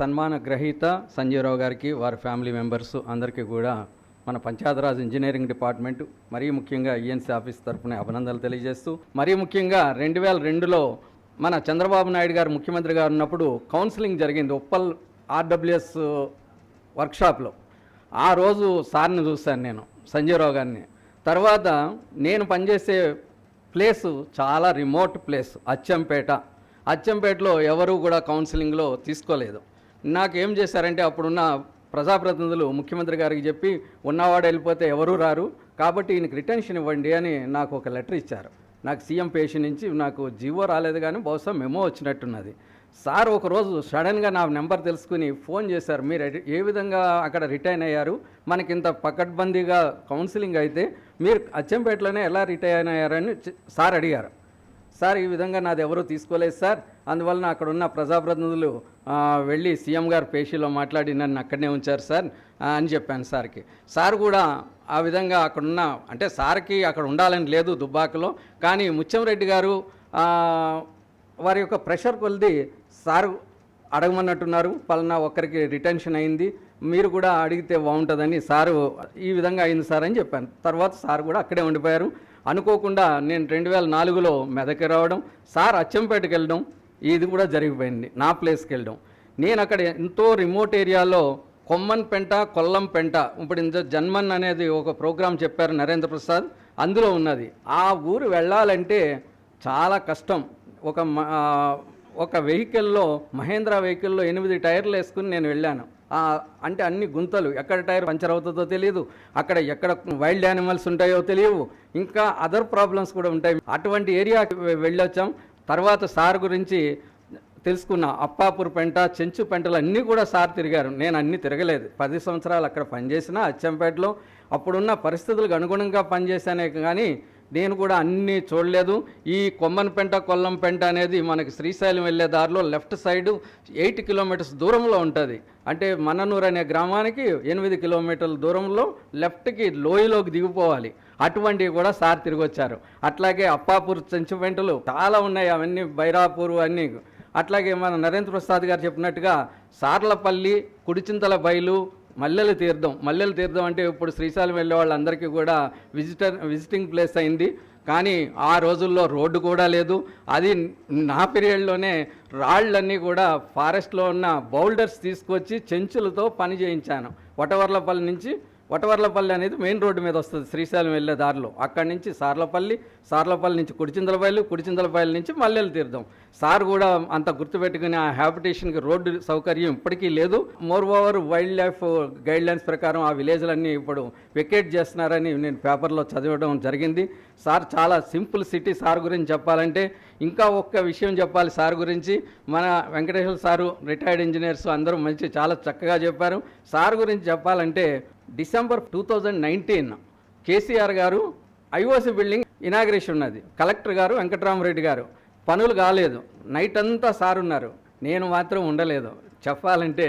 సన్మాన గ్రహీత సంజీవరావు గారికి వారి ఫ్యామిలీ మెంబర్స్ అందరికీ కూడా మన పంచాయతీరాజ్ ఇంజనీరింగ్ డిపార్ట్మెంట్ మరీ ముఖ్యంగా ఈఎన్సీ ఆఫీస్ తరఫున అభినందనలు తెలియజేస్తూ మరీ ముఖ్యంగా రెండు వేల రెండులో మన చంద్రబాబు నాయుడు గారు ముఖ్యమంత్రి గారు ఉన్నప్పుడు కౌన్సిలింగ్ జరిగింది ఉప్పల్ ఆర్డబ్ల్యూఎస్ వర్క్షాప్లో. ఆ రోజు సార్ని చూశాను నేను సంజయరావు గారిని. తర్వాత నేను పనిచేసే ప్లేస్ చాలా రిమోట్ ప్లేస్ అచ్చంపేట. అచ్చంపేటలో ఎవరు కూడా కౌన్సిలింగ్లో తీసుకోలేదు. నాకేం చేశారంటే అప్పుడున్న ప్రజాప్రతినిధులు ముఖ్యమంత్రి గారికి చెప్పి ఉన్నవాడు వెళ్ళిపోతే ఎవరూ రారు కాబట్టి ఈయనకి రిటెన్షన్ ఇవ్వండి అని నాకు ఒక లెటర్ ఇచ్చారు. నాకు సీఎం పేషి నుంచి నాకు జీవో రాలేదు కానీ బహుశా మెమో వచ్చినట్టున్నది. సార్ ఒకరోజు సడన్గా నా నెంబర్ తెలుసుకుని ఫోన్ చేశారు. మీరు ఏ విధంగా అక్కడ రిటైన్ అయ్యారు? మనకి ఇంత పకడ్బందీగా కౌన్సిలింగ్ అయితే మీరు అచ్చంపేటలోనే ఎలా రిటైన్ అయ్యారని సార్ అడిగారు. సార్ ఈ విధంగా నాది ఎవరూ తీసుకోలేదు సార్. అందువలన అక్కడ ఉన్న ప్రజాప్రతినిధులు వెళ్ళి సీఎం గారు పేషీలో మాట్లాడి నన్ను అక్కడనే ఉంచారు సార్ అని చెప్పాను సార్కి. సార్ కూడా ఆ విధంగా అక్కడున్న అంటే సార్కి అక్కడ ఉండాలని లేదు దుబ్బాకలో కానీ ముత్యంరెడ్డి గారు వారి యొక్క ప్రెషర్ కొలిది సార్ అడగమన్నట్టున్నారు. పలానా ఒక్కరికి రిటెన్షన్ అయింది. మీరు కూడా అడిగితే బాగుంటుందని సారు ఈ విధంగా అయింది సార్ అని చెప్పాను. తర్వాత సార్ కూడా అక్కడే ఉండిపోయారు. అనుకోకుండా నేను రెండు వేల నాలుగులో మెదక్ రావడం సార్ అచ్చంపేటకి వెళ్ళడం ఇది కూడా జరిగిపోయింది నా ప్లేస్కి వెళ్ళడం నేను అక్కడ ఎంతో రిమోట్ ఏరియాలో కొమ్మన్ పెంట కొల్లం పెంట ఇప్పుడు ఇంత జన్మన్ అనేది ఒక ప్రోగ్రాం చెప్పారు నరేంద్ర ప్రసాద్ అందులో ఉన్నది. ఆ ఊరు వెళ్ళాలంటే చాలా కష్టం. ఒక ఒక వెహికల్లో మహేంద్ర వెహికల్లో ఎనిమిది టైర్లు వేసుకుని నేను వెళ్ళాను. అంటే అన్ని గుంతలు ఎక్కడ టైర్ పంచర్ అవుతుందో తెలియదు అక్కడ ఎక్కడ వైల్డ్ యానిమల్స్ ఉంటాయో తెలియవు. ఇంకా అదర్ ప్రాబ్లమ్స్ కూడా ఉంటాయి. అటువంటి ఏరియాకి వెళ్ళొచ్చాం. తర్వాత సార్ గురించి తెలుసుకున్న అప్పాపూర్ పెంట చెంచు పెంటలు అన్నీ కూడా సార్ తిరిగారు. నేను అన్నీ తిరగలేదు. పది సంవత్సరాలు అక్కడ పనిచేసిన అచ్చంపేటలో. అప్పుడున్న పరిస్థితులకు అనుగుణంగా పనిచేశానే కానీ నేను కూడా అన్నీ చూడలేదు. ఈ కొమ్మన్పెంట కొల్లంపెంట అనేది మనకి శ్రీశైలం వెళ్ళే దారిలో లెఫ్ట్ సైడ్ ఎయిట్ కిలోమీటర్స్ దూరంలో ఉంటుంది. అంటే మననూరు అనే గ్రామానికి ఎనిమిది కిలోమీటర్ల దూరంలో లెఫ్ట్కి లోయలోకి దిగిపోవాలి. అటువంటివి కూడా సార్ తిరిగి వచ్చారు. అట్లాగే అప్పాపూర్ చెంచుపెంటలు చాలా ఉన్నాయి. అవన్నీ బైరాపూర్ అన్నీ. అట్లాగే మన నరేంద్ర ప్రసాద్ గారు చెప్పినట్టుగా సార్లపల్లి కుడిచింతల బయలు మల్లెల తీర్థం. మల్లెల తీర్థం అంటే ఇప్పుడు శ్రీశైలం వెళ్ళే వాళ్ళందరికీ కూడా విజిటర్ విజిటింగ్ ప్లేస్ అయింది. కానీ ఆ రోజుల్లో రోడ్డు కూడా లేదు. అది నా పీరియడ్లోనే రాళ్ళన్నీ కూడా ఫారెస్ట్లో ఉన్న బౌల్డర్స్ తీసుకొచ్చి చెంచులతో పని చేయించాను. వటవర్లపల్లి నుంచి వటవర్లపల్లి అనేది మెయిన్ రోడ్డు మీద వస్తుంది శ్రీశైలం వెళ్ళే దారిలో. అక్కడి నుంచి సార్లపల్లి సార్లపల్లి నుంచి కుడిచిందలపల్లి కుడిచిందలపల్లి నుంచి మల్లెలు తీర్థం. సార్ కూడా అంత గుర్తుపెట్టుకుని ఆ హ్యాబిటేషన్కి రోడ్డు సౌకర్యం ఇప్పటికీ లేదు. Moreover wildlife guidelines ప్రకారం ఆ విలేజ్లన్నీ ఇప్పుడు వెకేట్ చేస్తున్నారని నేను పేపర్లో చదవడం జరిగింది. సార్ చాలా సింపుల్ సిటీ సార్ గురించి చెప్పాలంటే ఇంకా ఒక్క విషయం చెప్పాలి సార్ గురించి. మన వెంకటేశ్వర సారు రిటైర్డ్ ఇంజనీర్స్ అందరూ మంచి చాలా చక్కగా చెప్పారు. సార్ గురించి చెప్పాలంటే December two thousand nineteen KCR garu IOC building inauguration ఉన్నది. కలెక్టర్ గారు వెంకటరామరెడ్డి గారు. పనులు కాలేదు. నైట్ అంతా సార్ ఉన్నారు. నేను మాత్రం ఉండలేదు. చెప్పాలంటే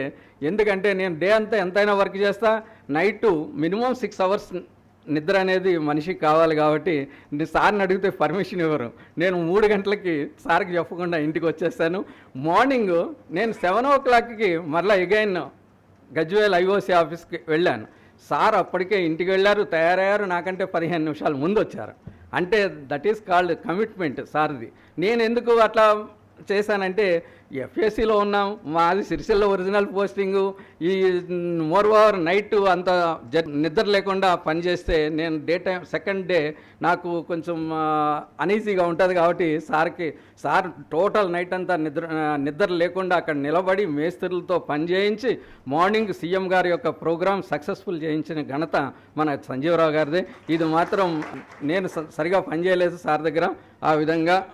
ఎందుకంటే నేను డే అంతా ఎంతైనా వర్క్ చేస్తా నైట్ మినిమం సిక్స్ అవర్స్ నిద్ర అనేది మనిషికి కావాలి కాబట్టి సార్ని అడిగితే పర్మిషన్ ఇవ్వరు. నేను మూడు గంటలకి సార్కి చెప్పకుండా ఇంటికి వచ్చేస్తాను. మార్నింగ్ నేను సెవెన్ ఓ క్లాక్కి మరలా ఎగైన్ గజ్వేల్ ఐఓసీ ఆఫీస్కి వెళ్ళాను. సార్ అప్పటికే ఇంటికి వెళ్ళారు తయారయ్యారు నాకంటే పదిహేను నిమిషాలు ముందు వచ్చారు అంటే దట్ ఈస్ కాల్డ్ కమిట్మెంట్ సార్ది. నేను ఎందుకు అట్లా చేశానంటే ఎఫ్ఎస్సిలో ఉన్నాం మాది సిరిసిల్ల ఒరిజినల్ పోస్టింగు ఈ మోర్ ఓవర్ నైట్ అంత జ నిద్ర లేకుండా పనిచేస్తే నేను డే టైం సెకండ్ డే నాకు కొంచెం అనీజీగా ఉంటుంది కాబట్టి సార్కి సార్ టోటల్ నైట్ అంతా నిద్ర నిద్ర లేకుండా అక్కడ నిలబడి మేస్త్రులతో పనిచేయించి మార్నింగ్ సీఎం గారి యొక్క ప్రోగ్రామ్ సక్సెస్ఫుల్ చేయించిన ఘనత మన సంజీవరావు గారిదే. ఇది మాత్రం నేను స- సరిగా పనిచేయలేదు సార్ దగ్గర. ఆ విధంగా